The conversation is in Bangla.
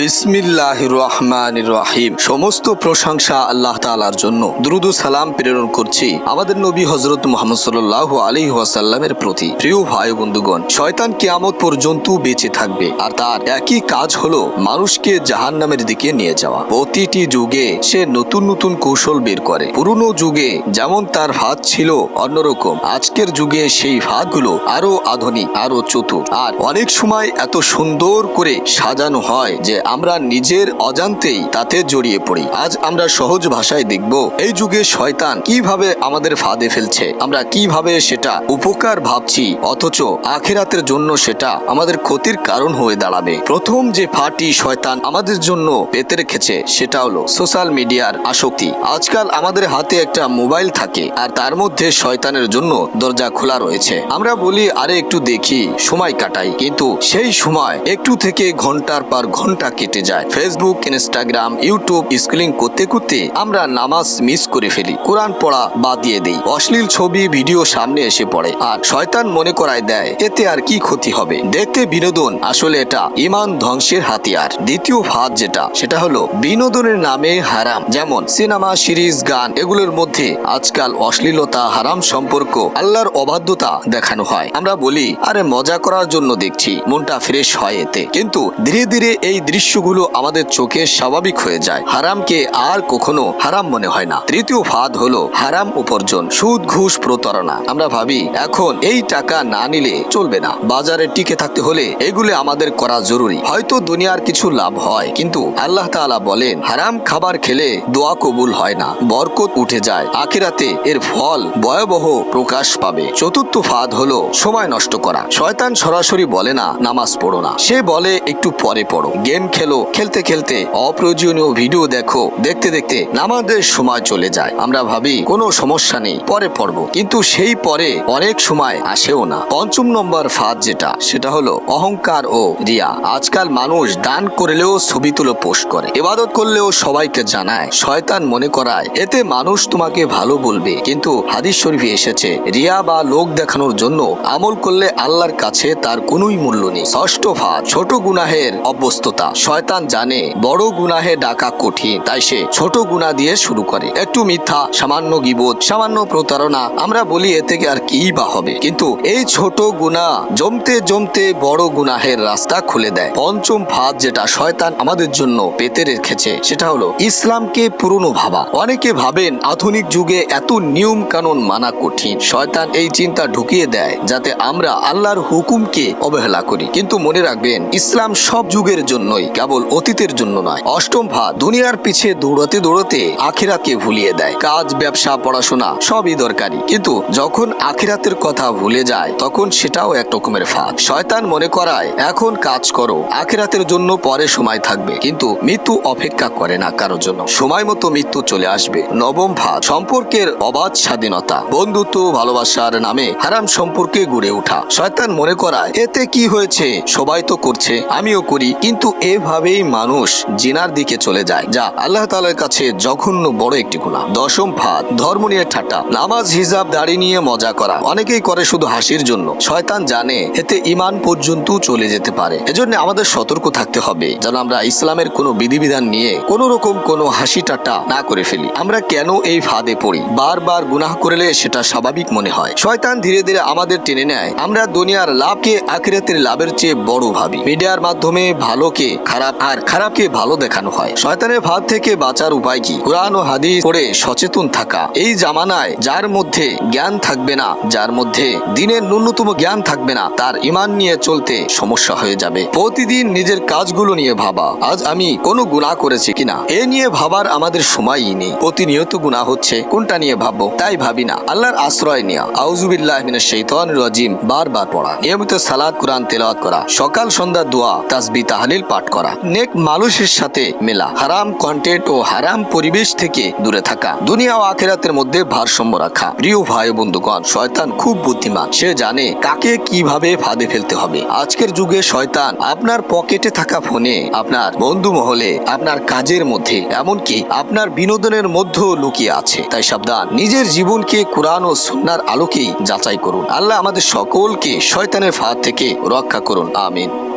বিসমিল্লাহ রহমান রাহিম। সমস্ত প্রশংসা আল্লাহ তালার জন্য। দ্রুদ সালাম প্রেরণ করছি আমাদের নবী হজরত মোহাম্মদ সাল্লাহ আলী ওয়াসাল্লামের প্রতি। প্রিয় ভাই বন্ধুগণ, শয়তান কিয়ামত পর্যন্ত বেঁচে থাকবে আর তার একই কাজ হলো মানুষকে জাহান নামের দিকে নিয়ে যাওয়া। প্রতিটি যুগে সে নতুন নতুন কৌশল বের করে। পুরনো যুগে যেমন তার হাত ছিল অন্যরকম, আজকের যুগে সেই ভাতগুলো আরও আধুনিক, আরও চতুর। আর অনেক সময় এত সুন্দর করে সাজানো হয় আমরা নিজের অজান্তেই তাতে জড়িয়ে পড়ি। আজ আমরা সহজ ভাষায় দেখব, এই যুগে শয়তান কীভাবে আমাদের ফাঁদে ফেলছে। আমরা কীভাবে সেটা উপকার ভাবছি, অথচ আখেরাতের জন্য সেটা আমাদের ক্ষতির কারণ হয়ে দাঁড়াবে। প্রথম যে ফাটি শয়তান আমাদের জন্য পেতে রেখেছে, সেটা হলো সোশ্যাল মিডিয়ার আসক্তি। আজকাল আমাদের হাতে একটা মোবাইল থাকে, আর তার মধ্যে শয়তানের জন্য দরজা খোলা রয়েছে। আমরা বলি, আরে, একটু দেখি, সময় কাটাই। কিন্তু সেই সময় একটু থেকে ঘণ্টার পর ঘণ্টা কেটে যায়। ফেসবুক ইনস্টাগ্রাম ইউটিউব স্ক্রিলিং করতে করতে আমরা নামাজ মিস করে ফেলি। কোরআন পড়া বাদ দিয়ে দেই। অশ্লীল ছবি ভিডিও সামনে এসে পড়ে। আর শয়তান মনে করায় দেয়, এতে আর কি ক্ষতি হবে? দেখতে বিনোদন আসলে এটা ইমান ধ্বংসের হাতিয়ার। দ্বিতীয় ফাঁদ যেটা, সেটা হলো বিনোদনের নামে হারাম। যেমন সিনেমা, সিরিজ, গান, এগুলোর মধ্যে আজকাল অশ্লীলতা, হারাম সম্পর্ক, আল্লাহর অবাধ্যতা দেখানো হয়। আমরা বলি, আরে মজা করার জন্য দেখছি, মনটা ফ্রেশ হয় এতে। কিন্তু ধীরে ধীরে এই দৃশ্যগুলো আমাদের চোখে স্বাভাবিক হয়ে যায়। হারামকে আর কখনো হারাম মনে হয় না। তৃতীয় ফাঁদ হলো হারাম উপার্জন, সুদ, ঘুষ, প্রতারণা। আমরা ভাবি, এখন এই টাকা না নিলে চলবে না। বাজারে টিকে থাকতে হলে এগুলো আমাদের করা জরুরি। হয়তো দুনিয়ার কিছু লাভ হয়, কিন্তু আল্লাহ তাআলা বলেন, হারাম খাবার খেলে দোয়া কবুল হয় না। বরকত উঠে যায়। আখিরাতে এর ফল ভয়াবহ প্রকাশ পাবে। চতুর্থ ফাঁদ হলো সময় নষ্ট করা। শয়তান সরাসরি বলে না, নামাজ পড়ো না। সে বলে, একটু পরে পড়ো। গেম খেলো। খেলতে খেলতে অপ্রয়োজনীয় ভিডিও দেখো। দেখতে দেখতে নামাজের সময় চলে যায়। আমরা ভাবি, কোনো সমস্যা নেই, পরে পড়ব। কিন্তু সেই পরে অনেক সময় আসেও না। পঞ্চম নম্বর ফাঁদ যেটা, সেটা হলো অহংকার ও রিয়া। আজকাল মানুষ দান করলেও ছবি তুলে পোস্ট করে। ইবাদত করলেও সবাইকে জানায়। শয়তান মনে করায়, এতে মানুষ তোমাকে ভালো বলবে। কিন্তু হাদিস শরীফে এসেছে, রিয়া বা লোক দেখানোর জন্য আমল করলে আল্লাহর কাছে তার কোনোই মূল্য নেই। ষষ্ঠ ফাঁদ, ছোট গুনাহের অভ্যস্ততা। শয়তান জানে বড় গুনাহে ডাকা কঠিন, তাই সে ছোট গুনাহ দিয়ে শুরু করে। একটু মিথ্যা, সামান্য গিবোধ সামান্য প্রতারণা, আমরা বলি এ থেকে আর কি বা হবে। কিন্তু এই ছোট গুণা জমতে জমতে বড় গুনাহের রাস্তা খুলে দেয়। পঞ্চম ফাঁদ যেটা শয়তান আমাদের জন্য পেতে রেখেছে, সেটা হলো ইসলামকে পুরনো ভাবা। অনেকে ভাবেন আধুনিক যুগে এত নিয়ম কানুন মানা কঠিন। শয়তান এই চিন্তা ঢুকিয়ে দেয় যাতে আমরা আল্লাহর হুকুমকে অবহেলা করি। কিন্তু মনে রাখবেন, ইসলাম সব যুগের জন্যই কেবল অতীতের জন্য নয়। অষ্টম ভাত দুনিয়ার পিছে দৌড়াতে দৌড়াতে আখিরাতকে ভুলিয়ে দেয়। কাজ, ব্যবসা, পড়াশোনা সবই দরকারি। কিন্তু যখন আখিরাতের কথা ভুলে যায়, তখন সেটাও এক রকমের ফাঁদ। শয়তান মনে করায়, এখন কাজ করো, আখিরাতের জন্য পরে সময় থাকবে। কিন্তু মৃত্যু অপেক্ষা করে না কারোর জন্য। সময় মতো মৃত্যু চলে আসবে। নবম ভাত সম্পর্কের অবাধ স্বাধীনতা। বন্ধুত্ব, ভালোবাসার নামে হারাম সম্পর্কে গড়ে ওঠা। শয়তান মনে করায়, এতে কি হয়েছে? সবাই তো করছে, আমিও করি। কিন্তু এভাবেই মানুষ জিনার দিকে চলে যায়, যা আল্লাহ তালার কাছে জঘন্য বড় একটি গুণা দশম ফাঁদ ধর্ম নিয়ে ঠাট্টা। নামাজ, হিজাব, দাড়ি নিয়ে মজা করা। অনেকেই করে শুধু হাসির জন্য। শয়তান জানে এতে ইমান পর্যন্ত চলে যেতে পারে। এজন্য আমাদের সতর্ক থাকতে হবে, যেন আমরা ইসলামের কোনো বিধিবিধান নিয়ে কোনো রকম কোনো হাসি ঠাট্টা না করে ফেলি। আমরা কেন এই ফাঁদে পড়ি? বারবার গুনাহ করলে সেটা স্বাভাবিক মনে হয়। শয়তান ধীরে ধীরে আমাদের টেনে নেয়। আমরা দুনিয়ার লাভকে আখিরাতের লাভের চেয়ে বড় ভাবি। মিডিয়ার মাধ্যমে ভালোকে খারাপ আর খারাপকে ভালো দেখানো হয়। শয়তানের ভাব থেকে বাঁচার উপায় কি? কোরআন ও হাদিস পড়ে সচেতন থাকা। এই জামানায় যার মধ্যে জ্ঞান থাকবে না, যার মধ্যে দিনের ন্যূনতম জ্ঞান থাকবে না, তার ইমান নিয়ে চলতে সমস্যা হয়ে যাবে। প্রতিদিন নিজের কাজগুলো নিয়ে ভাবা। আজ আমি কোনো গুনাহ করেছি কিনা? এ নিয়ে ভাবার আমাদের সময়ই নেই। প্রতিনিয়ত গুনাহ হচ্ছে, কোনটা নিয়ে ভাববো? তাই ভাবি না। আল্লাহর আশ্রয় নেওয়া আউজুবিল্লাহ মিনাশ শাইতানির রাজিম। বারবার পড়া। নিয়মিত সালাত, কোরআন তেলাওয়াত করা। সকাল সন্ধ্যা দোয়া তাসবিহ তাহলিল পাঠ। করা। নেক মানুষের সাথে মেলা। হারাম কন্টেন্ট ও হারাম পরিবেশ থেকে দূরে থাকা। দুনিয়া ও আখেরাতের মধ্যে ভারসাম্য রাখা। প্রিয় ভাই বন্ধুগণ, শয়তান খুব বুদ্ধিমান। সে জানে কাকে কীভাবে ফাঁদে ফেলতে হবে। আজকের যুগে শয়তান আপনার পকেটে থাকা ফোনে আপনার বন্ধু মহলে, আপনার কাজের মধ্যে, এমনকি আপনার বিনোদনের মধ্যেও লুকিয়ে আছে। তাই সাবধান, নিজের জীবনকে কোরআন ও সুন্নার আলোকেই যাচাই করুন। আল্লাহ আমাদের সকলকে শয়তানের ফাঁদ থেকে রক্ষা করুন। আমিন।